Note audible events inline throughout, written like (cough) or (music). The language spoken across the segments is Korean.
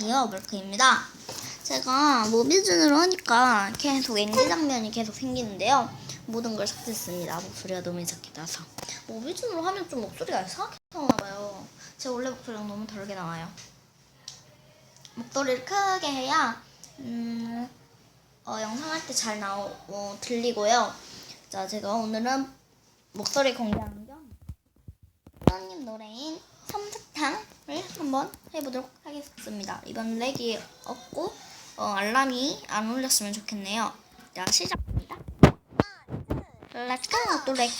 안녕하세요 몰크입니다. 제가 모비준으로 하니까 계속 NG 장면이 계속 생기는데요. 모든 걸 삭제했습니다. 목소리가 너무 이상하게 나서. 모비준으로 하면 좀 목소리가 이상하게 나와봐요. 제 원래 목소리랑 너무 다르게 나와요. 목소리를 크게 해야 음, 어, 영상 할 때 잘 나오 어, 들리고요. 자 제가 오늘은 목소리 공개하는 겸 하나님 노래인 솜사탕 을 한번 해보도록 하겠습니다. 이번 렉이 없고 어, 알람이 안 울렸으면 좋겠네요. 자 시작합니다. 렛츠고 또 렉.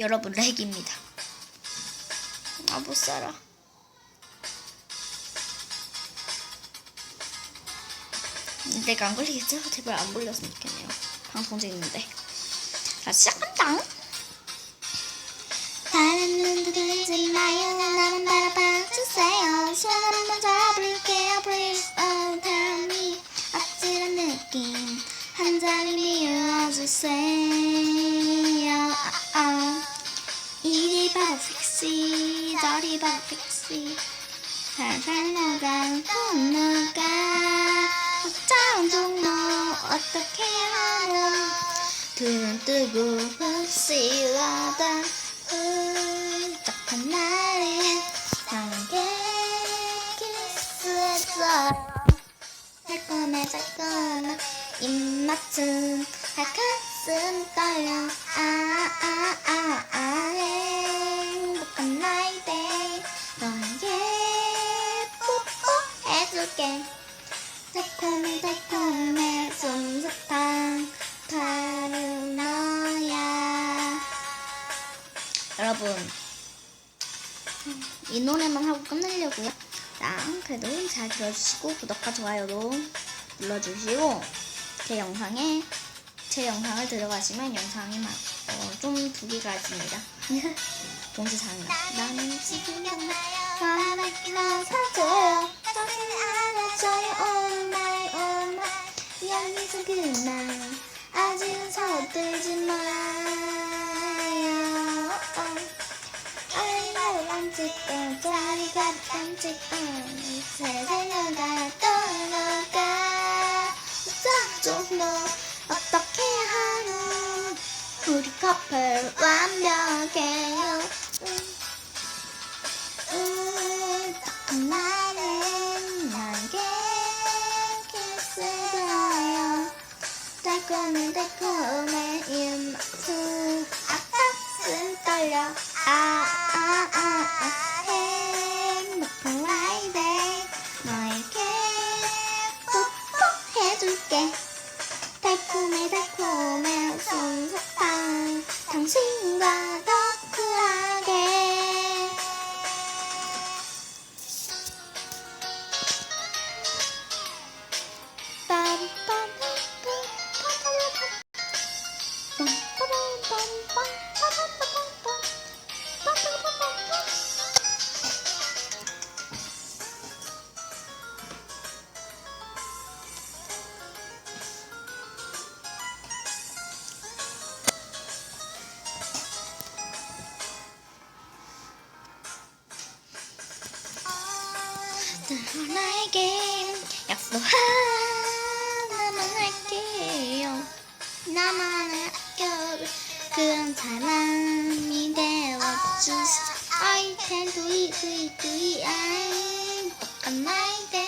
여러분 렉입니다. 아 못 살아. 내가 안 걸리겠죠? 제발 안 걸렸으면 좋겠네요. 방송 중인데. 자 시작합니다. 느낌 한 잔이 미워주세요 아, 아. 이리 바로 픽시 저리 바로 픽시 살살 녹아 녹아 어쩌면 종로 어떻게 하면 눈 뜨고 흡시 맞춤. 가슴 떨려. 아아아아 행복한 나이데 너에게 뽀뽀 해줄게. 달콤해 달콤해. 솜사탕 다른 너야. 여러분 이 노래만 하고 끝내려고요. 자 그래도 잘 들어주시고 구독과 좋아요도 눌러주시고 제 영상에 제 영상을 들어가시면 영상이 어, 좀 두 개가 있습니다. (laughs) 동시 장난 나는 지금 정말 화나기나 사줘요 당신을 안아줘요. Oh my oh my. 여기서 그만. 아직은 서둘지 마요. 아이고 깜찍해. 자리가 깜찍해. 세상가 짝좀 어떻게 하는 우리 커플 완벽해요 나에게 아껴줄 그런 사람이 되어주세요 I can do it, do it, do it 행복한 나이데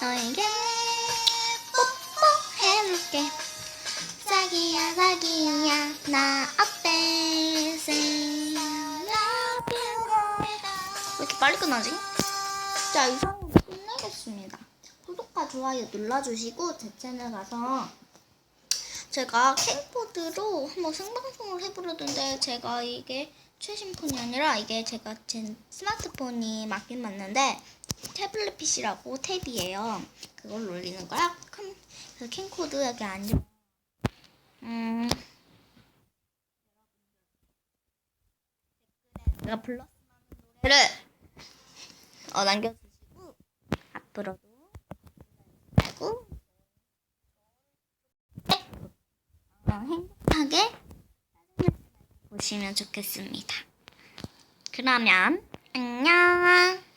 너에게 뽀뽀해줄게. 자기야 자기야 나 어때? Say love you 왜 이렇게 빨리 끝나지? 자 이상으로 끝내겠습니다. 구독과 좋아요 눌러주시고 제 채널 가서 제가 캠코드로 한번 생방송을 해보려던데 제가 이게 최신 폰이 아니라 이게 제가 제 스마트폰이 맞긴 맞는데 태블릿 PC라고 탭이에요. 그걸 올리는 거야. 큰- 그래서 캠코드 여기 안 음. 제가 불렀는 노래를 어, 남겨주시고 앞으로도 하고 어, 행복하게 보시면 좋겠습니다. 그러면 안녕.